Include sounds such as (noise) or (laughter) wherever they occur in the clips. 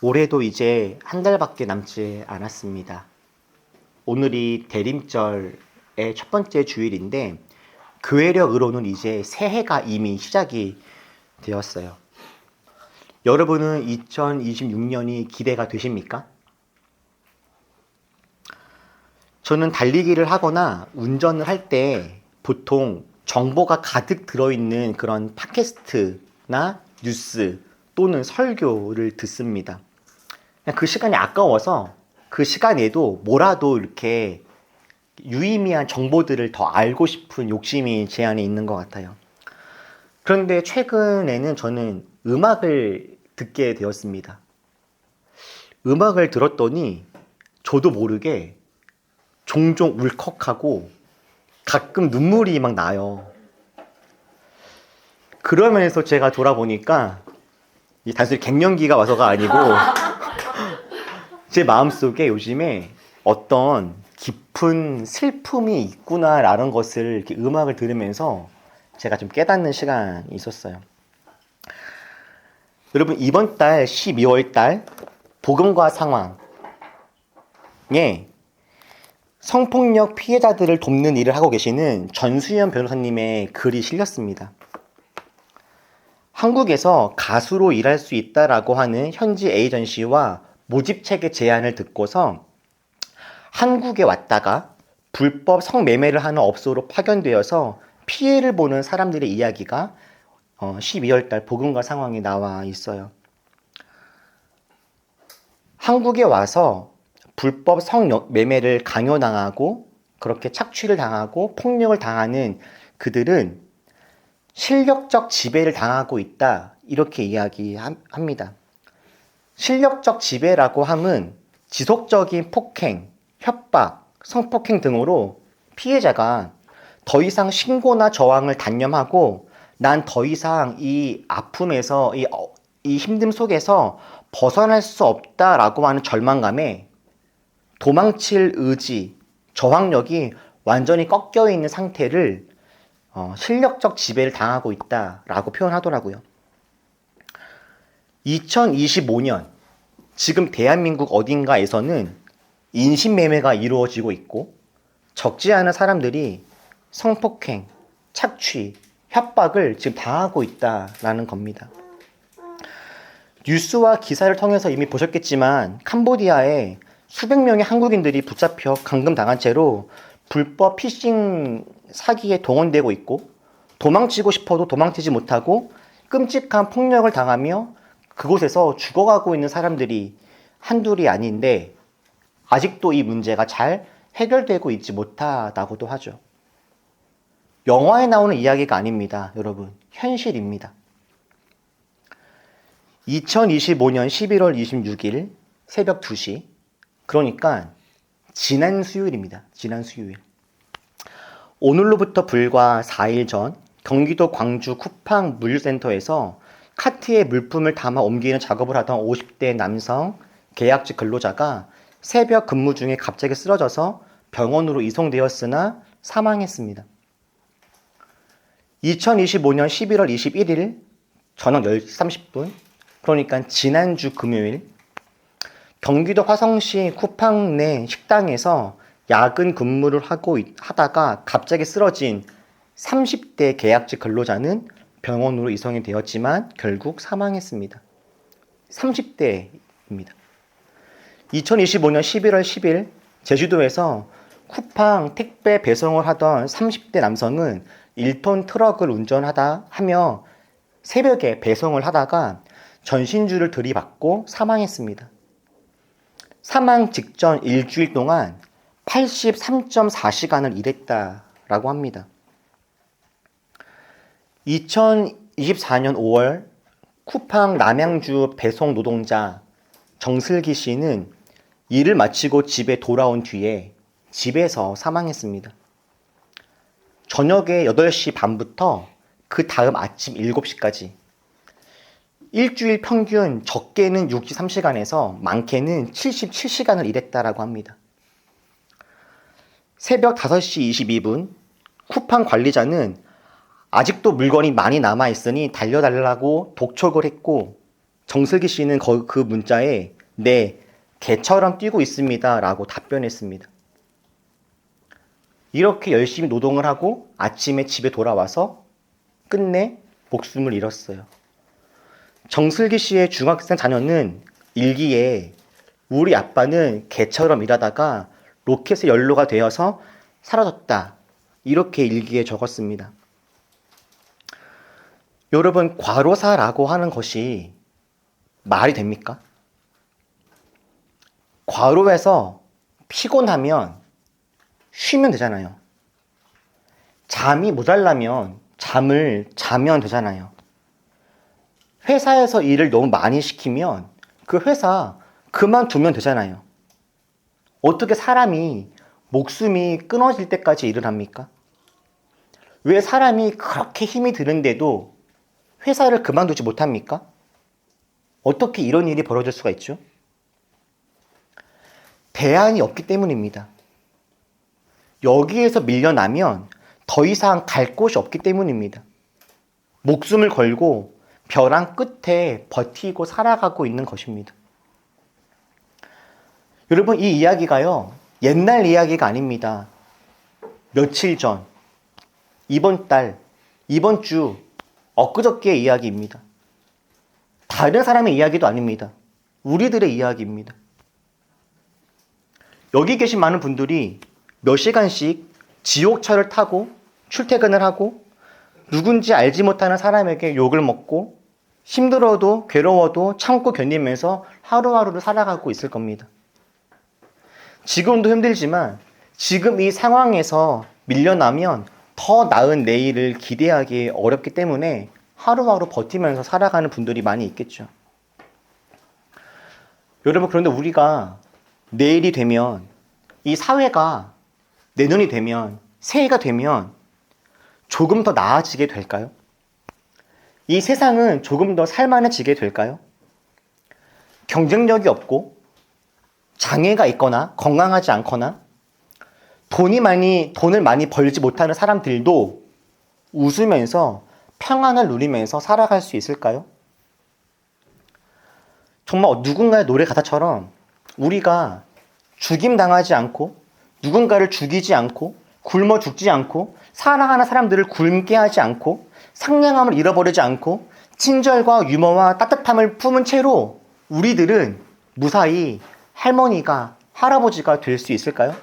올해도 이제 한 달밖에 남지 않았습니다. 오늘이 대림절의 첫 번째 주일인데 교회력으로는 이제 새해가 이미 시작이 되었어요. 여러분은 2026년이 기대가 되십니까? 저는 달리기를 하거나 운전을 할 때 보통 정보가 가득 들어있는 그런 팟캐스트나 뉴스 또는 설교를 듣습니다. 그 시간이 아까워서 그 시간에도 뭐라도 이렇게 유의미한 정보들을 더 알고 싶은 욕심이 제 안에 있는 것 같아요. 그런데 최근에는 저는 음악을 듣게 되었습니다. 음악을 들었더니 저도 모르게 종종 울컥하고 가끔 눈물이 막 나요. 그러면서 제가 돌아보니까 이 단순히 갱년기가 와서가 아니고 (laughs) 제 마음속에 요즘에 어떤 깊은 슬픔이 있구나라는 것을 이렇게 음악을 들으면서 제가 좀 깨닫는 시간이 있었어요. 여러분 이번 달 12월 달 복음과 상황에 성폭력 피해자들을 돕는 일을 하고 계시는 전수현 변호사님의 글이 실렸습니다. 한국에서 가수로 일할 수 있다라고 하는 현지 에이전시와 모집책의 제안을 듣고서 한국에 왔다가 불법 성매매를 하는 업소로 파견되어서 피해를 보는 사람들의 이야기가 12월 달 복음과 상황에 나와 있어요. 한국에 와서 불법 성매매를 강요당하고 그렇게 착취를 당하고 폭력을 당하는 그들은 실력적 지배를 당하고 있다. 이렇게 이야기합니다. 실력적 지배라고 함은 지속적인 폭행, 협박, 성폭행 등으로 피해자가 더 이상 신고나 저항을 단념하고 난 더 이상 이 아픔에서 이, 어, 이 힘듦 속에서 벗어날 수 없다라고 하는 절망감에 도망칠 의지, 저항력이 완전히 꺾여 있는 상태를 어, 실력적 지배를 당하고 있다라고 표현하더라고요. 2025년 지금 대한민국 어딘가에서는 인신매매가 이루어지고 있고 적지 않은 사람들이 성폭행, 착취, 협박을 지금 당하고 있다라는 겁니다. 뉴스와 기사를 통해서 이미 보셨겠지만 캄보디아에 수백 명의 한국인들이 붙잡혀 감금당한 채로 불법 피싱 사기에 동원되고 있고 도망치고 싶어도 도망치지 못하고 끔찍한 폭력을 당하며 그곳에서 죽어가고 있는 사람들이 한둘이 아닌데 아직도 이 문제가 잘 해결되고 있지 못하다고도 하죠. 영화에 나오는 이야기가 아닙니다. 여러분. 현실입니다. 2025년 11월 26일 새벽 2시. 그러니까 지난 수요일입니다. 지난 수요일. 오늘로부터 불과 4일 전 경기도 광주 쿠팡 물류센터에서 카트에 물품을 담아 옮기는 작업을 하던 50대 남성 계약직 근로자가 새벽 근무 중에 갑자기 쓰러져서 병원으로 이송되었으나 사망했습니다. 2025년 11월 21일 저녁 10시 30분 그러니까 지난주 금요일 경기도 화성시 쿠팡 내 식당에서 야근 근무를 하고 하다가 갑자기 쓰러진 30대 계약직 근로자는 병원으로 이송이 되었지만 결국 사망했습니다. 30대입니다. 2025년 11월 10일 제주도에서 쿠팡 택배 배송을 하던 30대 남성은 1톤 트럭을 운전하다 하며 새벽에 배송을 하다가 전신주를 들이받고 사망했습니다. 사망 직전 일주일 동안 83.4시간을 일했다라고 합니다. 2024년 5월 쿠팡 남양주 배송 노동자 정슬기 씨는 일을 마치고 집에 돌아온 뒤에 집에서 사망했습니다. 저녁에 8시 반부터 그 다음 아침 7시까지 일주일 평균 적게는 63시간에서 많게는 77시간을 일했다라고 합니다. 새벽 5시 22분 쿠팡 관리자는 아직도 물건이 많이 남아 있으니 달려달라고 독촉을 했고 정슬기 씨는 거- 그 문자에 네, 개처럼 뛰고 있습니다. 라고 답변했습니다. 이렇게 열심히 노동을 하고 아침에 집에 돌아와서 끝내 목숨을 잃었어요. 정슬기 씨의 중학생 자녀는 일기에 우리 아빠는 개처럼 일하다가 로켓의 연료가 되어서 사라졌다. 이렇게 일기에 적었습니다. 여러분, 과로사라고 하는 것이 말이 됩니까? 과로해서 피곤하면 쉬면 되잖아요. 잠이 모자라면 잠을 자면 되잖아요. 회사에서 일을 너무 많이 시키면 그 회사 그만두면 되잖아요. 어떻게 사람이 목숨이 끊어질 때까지 일을 합니까? 왜 사람이 그렇게 힘이 드는데도 회사를 그만두지 못합니까? 어떻게 이런 일이 벌어질 수가 있죠? 대안이 없기 때문입니다. 여기에서 밀려나면 더 이상 갈 곳이 없기 때문입니다. 목숨을 걸고 벼랑 끝에 버티고 살아가고 있는 것입니다. 여러분, 이 이야기가요, 옛날 이야기가 아닙니다. 며칠 전, 이번 달, 이번 주, 엊그저께의 이야기입니다. 다른 사람의 이야기도 아닙니다. 우리들의 이야기입니다. 여기 계신 많은 분들이 몇 시간씩 지옥철을 타고 출퇴근을 하고 누군지 알지 못하는 사람에게 욕을 먹고 힘들어도 괴로워도 참고 견디면서 하루하루를 살아가고 있을 겁니다. 지금도 힘들지만 지금 이 상황에서 밀려나면 더 나은 내일을 기대하기 어렵기 때문에 하루하루 버티면서 살아가는 분들이 많이 있겠죠. 여러분, 그런데 우리가 내일이 되면 이 사회가 내년이 되면 새해가 되면 조금 더 나아지게 될까요? 이 세상은 조금 더 살만해지게 될까요? 경쟁력이 없고 장애가 있거나 건강하지 않거나 돈이 많이 돈을 많이 벌지 못하는 사람들도 웃으면서 평안을 누리면서 살아갈 수 있을까요? 정말 누군가의 노래 가사처럼 우리가 죽임 당하지 않고 누군가를 죽이지 않고 굶어 죽지 않고 사랑하는 사람들을 굶게 하지 않고 상냥함을 잃어버리지 않고 친절과 유머와 따뜻함을 품은 채로 우리들은 무사히 할머니가 할아버지가 될 수 있을까요?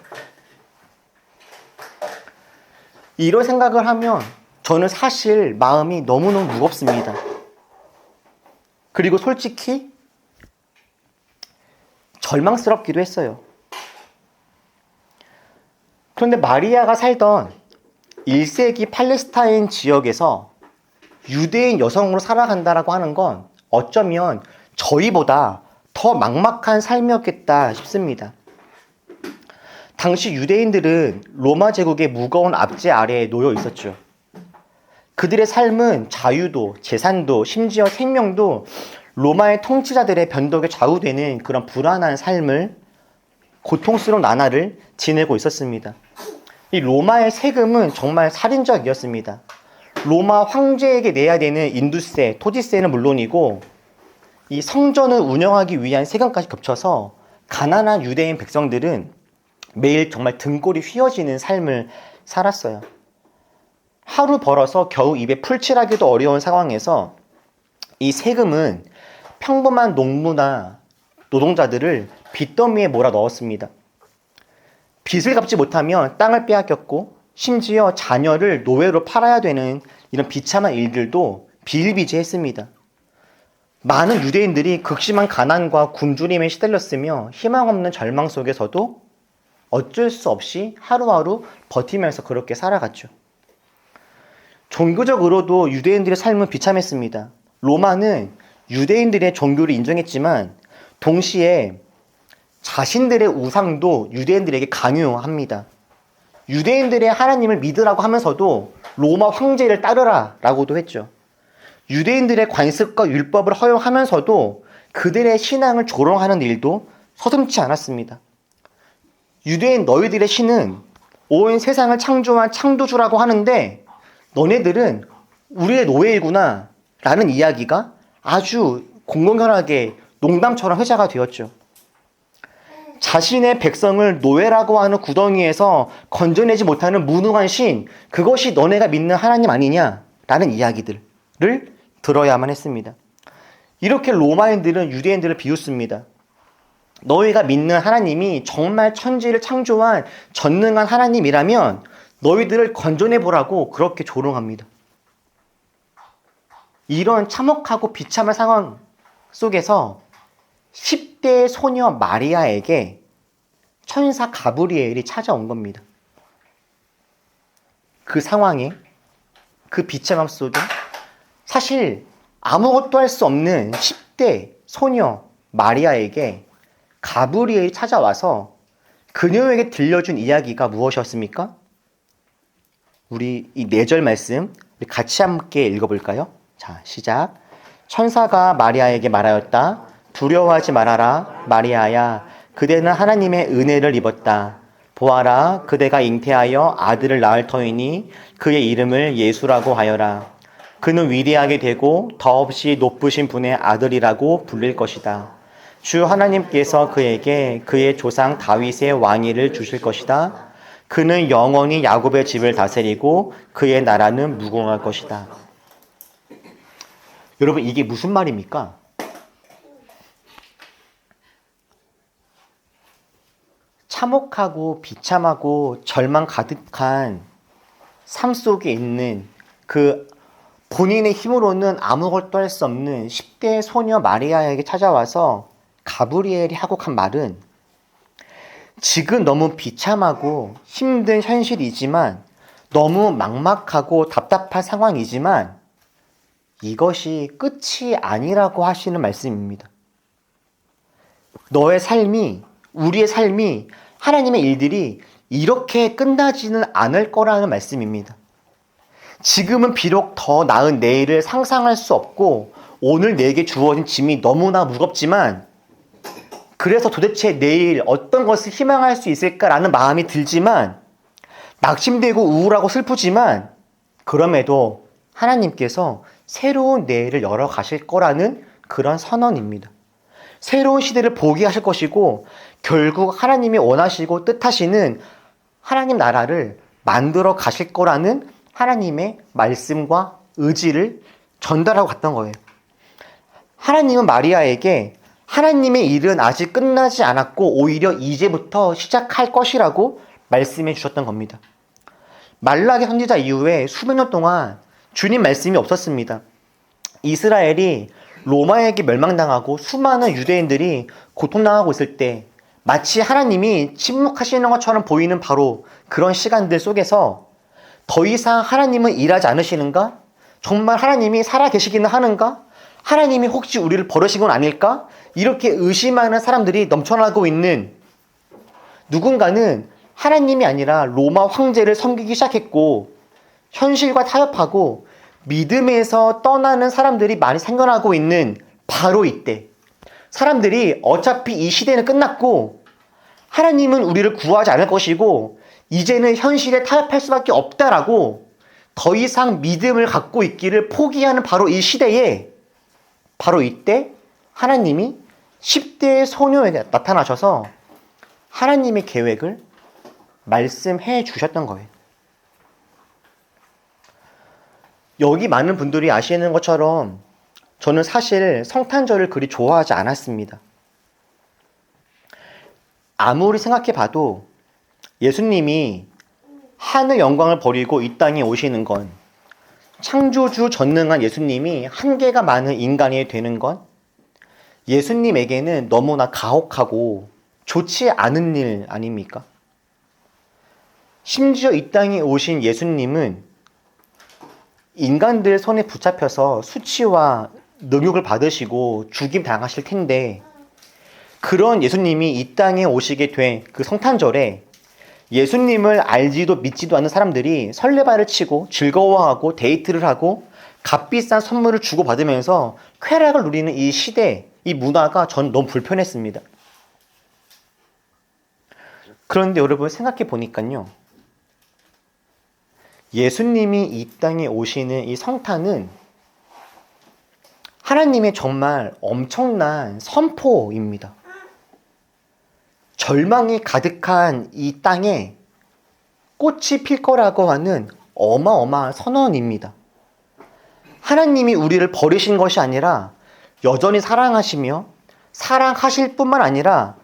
이런 생각을 하면 저는 사실 마음이 너무너무 무겁습니다. 그리고 솔직히 절망스럽기도 했어요. 그런데 마리아가 살던 1세기 팔레스타인 지역에서 유대인 여성으로 살아간다라고 하는 건 어쩌면 저희보다 더 막막한 삶이었겠다 싶습니다. 당시 유대인들은 로마 제국의 무거운 압제 아래에 놓여 있었죠. 그들의 삶은 자유도, 재산도, 심지어 생명도 로마의 통치자들의 변덕에 좌우되는 그런 불안한 삶을 고통스러운 나날을 지내고 있었습니다. 이 로마의 세금은 정말 살인적이었습니다. 로마 황제에게 내야 되는 인두세, 토지세는 물론이고 이 성전을 운영하기 위한 세금까지 겹쳐서 가난한 유대인 백성들은 매일 정말 등골이 휘어지는 삶을 살았어요. 하루 벌어서 겨우 입에 풀칠하기도 어려운 상황에서 이 세금은 평범한 농부나 노동자들을 빚더미에 몰아 넣었습니다. 빚을 갚지 못하면 땅을 빼앗겼고 심지어 자녀를 노예로 팔아야 되는 이런 비참한 일들도 비일비재했습니다. 많은 유대인들이 극심한 가난과 굶주림에 시달렸으며 희망 없는 절망 속에서도 어쩔 수 없이 하루하루 버티면서 그렇게 살아갔죠. 종교적으로도 유대인들의 삶은 비참했습니다. 로마는 유대인들의 종교를 인정했지만 동시에 자신들의 우상도 유대인들에게 강요합니다. 유대인들의 하나님을 믿으라고 하면서도 로마 황제를 따르라 라고도 했죠. 유대인들의 관습과 율법을 허용하면서도 그들의 신앙을 조롱하는 일도 서슴지 않았습니다. 유대인 너희들의 신은 온 세상을 창조한 창조주라고 하는데 너네들은 우리의 노예이구나 라는 이야기가 아주 공공연하게 농담처럼 회자가 되었죠. 자신의 백성을 노예라고 하는 구덩이에서 건져내지 못하는 무능한 신, 그것이 너네가 믿는 하나님 아니냐 라는 이야기들을 들어야만 했습니다. 이렇게 로마인들은 유대인들을 비웃습니다. 너희가 믿는 하나님이 정말 천지를 창조한 전능한 하나님이라면 너희들을 건져내 보라고 그렇게 조롱합니다. 이런 참혹하고 비참한 상황 속에서 10대 소녀 마리아에게 천사 가브리엘이 찾아온 겁니다. 그 상황에 그 비참함 속에 사실 아무것도 할 수 없는 10대 소녀 마리아에게 가브리엘이 찾아와서 그녀에게 들려준 이야기가 무엇이었습니까? 우리 이네절 말씀 우리 같이 함께 읽어볼까요? 자, 시작. 천사가 마리아에게 말하였다. 두려워하지 말아라. 마리아야. 그대는 하나님의 은혜를 입었다. 보아라. 그대가 잉태하여 아들을 낳을 터이니 그의 이름을 예수라고 하여라. 그는 위대하게 되고 더없이 높으신 분의 아들이라고 불릴 것이다. 주 하나님께서 그에게 그의 조상 다윗의 왕위를 주실 것이다. 그는 영원히 야곱의 집을 다스리고 그의 나라는 무궁할 것이다. 여러분 이게 무슨 말입니까? 참혹하고 비참하고 절망 가득한 삶 속에 있는 그 본인의 힘으로는 아무것도 할 수 없는 10대 소녀 마리아에게 찾아와서 가브리엘이 하고 간 말은 지금 너무 비참하고 힘든 현실이지만 너무 막막하고 답답한 상황이지만 이것이 끝이 아니라고 하시는 말씀입니다. 너의 삶이, 우리의 삶이 하나님의 일들이 이렇게 끝나지는 않을 거라는 말씀입니다. 지금은 비록 더 나은 내일을 상상할 수 없고 오늘 내게 주어진 짐이 너무나 무겁지만 그래서 도대체 내일 어떤 것을 희망할 수 있을까라는 마음이 들지만 낙심되고 우울하고 슬프지만 그럼에도 하나님께서 새로운 내일을 열어 가실 거라는 그런 선언입니다. 새로운 시대를 보게 하실 것이고 결국 하나님이 원하시고 뜻하시는 하나님 나라를 만들어 가실 거라는 하나님의 말씀과 의지를 전달하고 갔던 거예요. 하나님은 마리아에게 하나님의 일은 아직 끝나지 않았고 오히려 이제부터 시작할 것이라고 말씀해 주셨던 겁니다. 말라기 선지자 이후에 수백 년 동안 주님 말씀이 없었습니다. 이스라엘이 로마에게 멸망당하고 수많은 유대인들이 고통당하고 있을 때 마치 하나님이 침묵하시는 것처럼 보이는 바로 그런 시간들 속에서 더 이상 하나님은 일하지 않으시는가? 정말 하나님이 살아 계시기는 하는가? 하나님이 혹시 우리를 버리신 건 아닐까? 이렇게 의심하는 사람들이 넘쳐나고 있는 누군가는 하나님이 아니라 로마 황제를 섬기기 시작했고 현실과 타협하고 믿음에서 떠나는 사람들이 많이 생겨나고 있는 바로 이때 사람들이 어차피 이 시대는 끝났고 하나님은 우리를 구하지 않을 것이고 이제는 현실에 타협할 수밖에 없다라고 더 이상 믿음을 갖고 있기를 포기하는 바로 이 시대에 바로 이때 하나님이 10대의 소녀에게 나타나셔서 하나님의 계획을 말씀해 주셨던 거예요. 여기 많은 분들이 아시는 것처럼 저는 사실 성탄절을 그리 좋아하지 않았습니다. 아무리 생각해 봐도 예수님이 하늘 영광을 버리고 이 땅에 오시는 건 창조주 전능한 예수님이 한계가 많은 인간이 되는 건 예수님에게는 너무나 가혹하고 좋지 않은 일 아닙니까? 심지어 이 땅에 오신 예수님은 인간들 손에 붙잡혀서 수치와 능욕을 받으시고 죽임 당하실 텐데 그런 예수님이 이 땅에 오시게 된 그 성탄절에 예수님을 알지도 믿지도 않는 사람들이 설레발을 치고 즐거워하고 데이트를 하고 값비싼 선물을 주고받으면서 쾌락을 누리는 이 시대, 이 문화가 전 너무 불편했습니다. 그런데 여러분 생각해 보니까요. 예수님이 이 땅에 오시는 이 성탄은 하나님의 정말 엄청난 선포입니다. 절망이 가득한 이 땅에 꽃이 필 거라고 하는 어마어마한 선언입니다. 하나님이 우리를 버리신 것이 아니라 여전히 사랑하시며 사랑하실 뿐만 아니라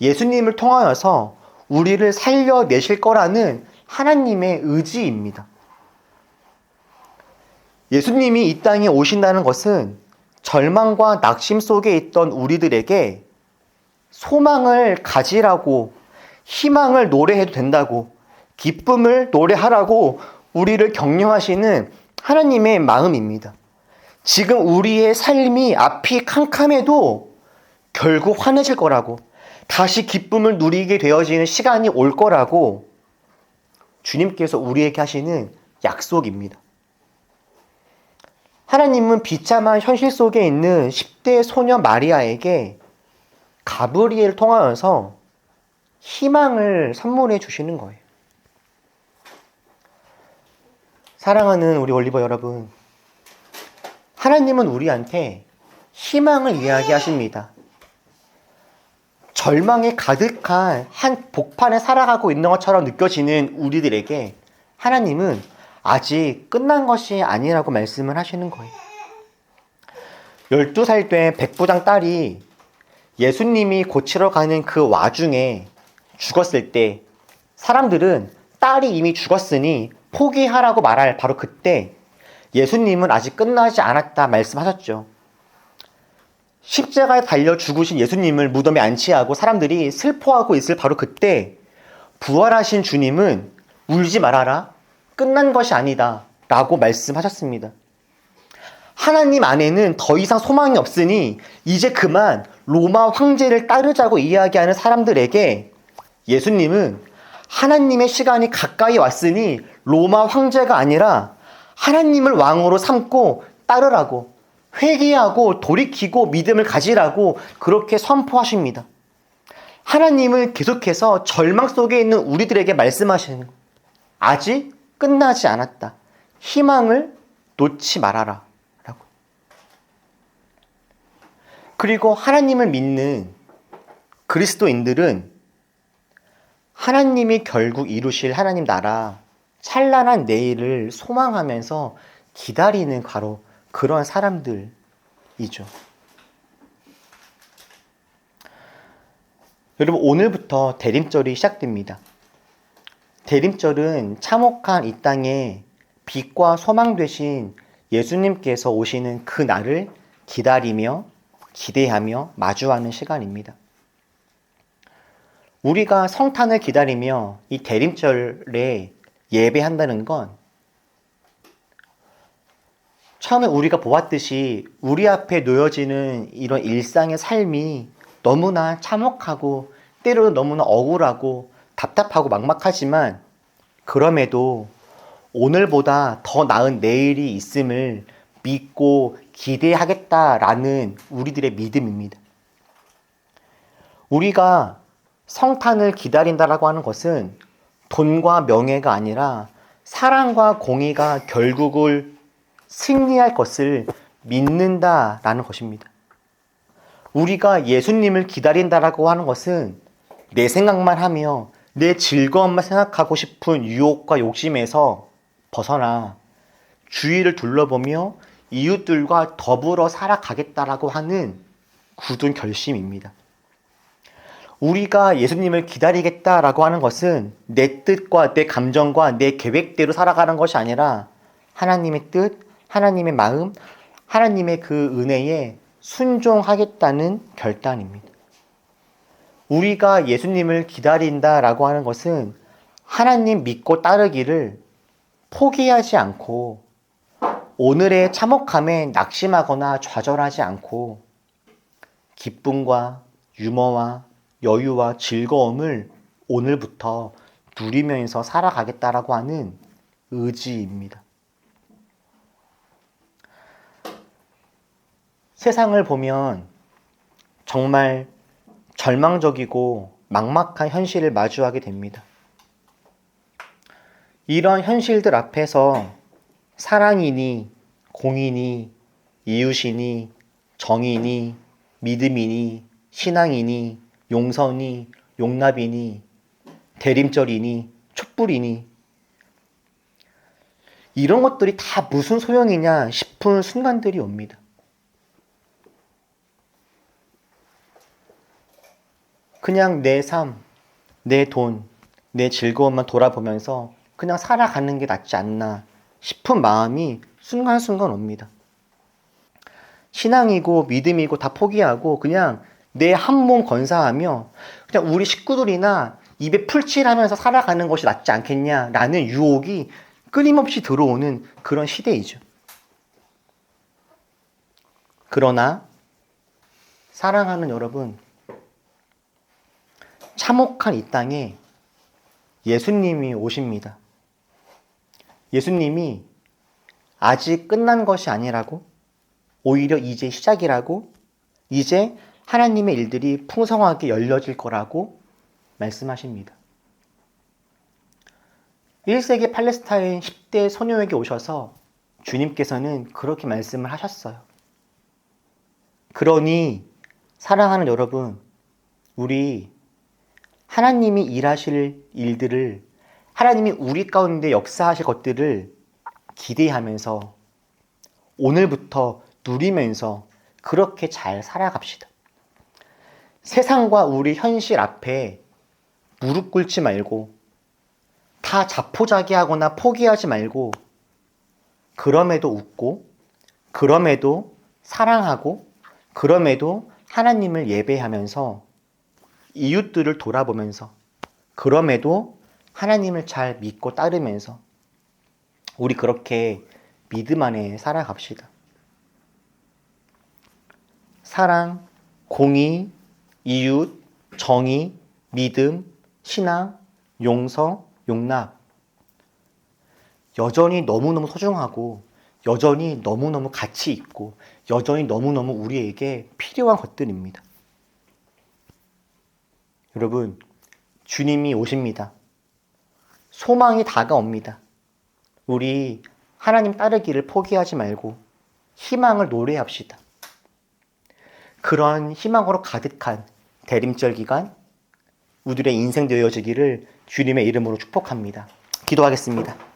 예수님을 통하여서 우리를 살려내실 거라는 하나님의 의지입니다. 예수님이 이 땅에 오신다는 것은 절망과 낙심 속에 있던 우리들에게 소망을 가지라고 희망을 노래해도 된다고 기쁨을 노래하라고 우리를 격려하시는 하나님의 마음입니다. 지금 우리의 삶이 앞이 캄캄해도 결국 환해질 거라고 다시 기쁨을 누리게 되어지는 시간이 올 거라고 주님께서 우리에게 하시는 약속입니다. 하나님은 비참한 현실 속에 있는 10대 소녀 마리아에게 가브리엘 통하여서 희망을 선물해 주시는 거예요. 사랑하는 우리 올리버 여러분, 하나님은 우리한테 희망을 이야기하십니다. 절망에 가득한 한 복판에 살아가고 있는 것처럼 느껴지는 우리들에게 하나님은 아직 끝난 것이 아니라고 말씀을 하시는 거예요. 12살 된 백부장 딸이 예수님이 고치러 가는 그 와중에 죽었을 때 사람들은 딸이 이미 죽었으니 포기하라고 말할 바로 그때 예수님은 아직 끝나지 않았다 말씀하셨죠. 십자가에 달려 죽으신 예수님을 무덤에 안치하고 사람들이 슬퍼하고 있을 바로 그때 부활하신 주님은 울지 말아라. 끝난 것이 아니다. 라고 말씀하셨습니다. 하나님 안에는 더 이상 소망이 없으니 이제 그만 로마 황제를 따르자고 이야기하는 사람들에게 예수님은 하나님의 시간이 가까이 왔으니 로마 황제가 아니라 하나님을 왕으로 삼고 따르라고 회개하고 돌이키고 믿음을 가지라고 그렇게 선포하십니다. 하나님은 계속해서 절망 속에 있는 우리들에게 말씀하시는 거. 아직 끝나지 않았다. 희망을 놓지 말아라. 라고. 그리고 하나님을 믿는 그리스도인들은 하나님이 결국 이루실 하나님 나라, 찬란한 내일을 소망하면서 기다리는 바로 그런 사람들이죠. 여러분, 오늘부터 대림절이 시작됩니다. 대림절은 참혹한 이 땅에 빛과 소망 되신 예수님께서 오시는 그 날을 기다리며 기대하며 마주하는 시간입니다. 우리가 성탄을 기다리며 이 대림절에 예배한다는 건 처음에 우리가 보았듯이 우리 앞에 놓여지는 이런 일상의 삶이 너무나 참혹하고 때로는 너무나 억울하고 답답하고 막막하지만 그럼에도 오늘보다 더 나은 내일이 있음을 믿고 기대하겠다라는 우리들의 믿음입니다. 우리가 성탄을 기다린다라고 하는 것은 돈과 명예가 아니라 사랑과 공의가 결국을 승리할 것을 믿는다라는 것입니다. 우리가 예수님을 기다린다라고 하는 것은 내 생각만 하며 내 즐거움만 생각하고 싶은 유혹과 욕심에서 벗어나 주위를 둘러보며 이웃들과 더불어 살아가겠다라고 하는 굳은 결심입니다. 우리가 예수님을 기다리겠다라고 하는 것은 내 뜻과 내 감정과 내 계획대로 살아가는 것이 아니라 하나님의 뜻, 하나님의 마음, 하나님의 그 은혜에 순종하겠다는 결단입니다. 우리가 예수님을 기다린다라고 하는 것은 하나님 믿고 따르기를 포기하지 않고 오늘의 참혹함에 낙심하거나 좌절하지 않고 기쁨과 유머와 여유와 즐거움을 오늘부터 누리면서 살아가겠다라고 하는 의지입니다. 세상을 보면 정말 절망적이고 막막한 현실을 마주하게 됩니다. 이런 현실들 앞에서 사랑이니 공이니 이웃이니, 정이니, 믿음이니, 신앙이니, 용서니, 용납이니, 대림절이니, 촛불이니, 이런 것들이 다 무슨 소용이냐 싶은 순간들이 옵니다. 그냥 내 삶, 내 돈, 내 즐거움만 돌아보면서 그냥 살아가는 게 낫지 않나 싶은 마음이 순간순간 옵니다. 신앙이고 믿음이고 다 포기하고 그냥 내 한 몸 건사하며 그냥 우리 식구들이나 입에 풀칠하면서 살아가는 것이 낫지 않겠냐라는 유혹이 끊임없이 들어오는 그런 시대이죠. 그러나 사랑하는 여러분, 참혹한 이 땅에 예수님이 오십니다. 예수님이 아직 끝난 것이 아니라고, 오히려 이제 시작이라고, 이제 하나님의 일들이 풍성하게 열려질 거라고 말씀하십니다. 1세기 팔레스타인 10대 소녀에게 오셔서 주님께서는 그렇게 말씀을 하셨어요. 그러니 사랑하는 여러분, 우리 하나님이 일하실 일들을 하나님이 우리 가운데 역사하실 것들을 기대하면서 오늘부터 누리면서 그렇게 잘 살아갑시다. 세상과 우리 현실 앞에 무릎 꿇지 말고 다 자포자기하거나 포기하지 말고 그럼에도 웃고 그럼에도 사랑하고 그럼에도 하나님을 예배하면서 이웃들을 돌아보면서 그럼에도 하나님을 잘 믿고 따르면서 우리 그렇게 믿음 안에 살아갑시다. 사랑, 공의, 이웃, 정의, 믿음, 신앙, 용서, 용납. 여전히 너무너무 소중하고, 여전히 너무너무 가치 있고, 여전히 너무너무 우리에게 필요한 것들입니다. 여러분, 주님이 오십니다. 소망이 다가옵니다. 우리 하나님 따르기를 포기하지 말고 희망을 노래합시다. 그런 희망으로 가득한 대림절 기간, 우리의 인생 되어지기를 주님의 이름으로 축복합니다. 기도하겠습니다.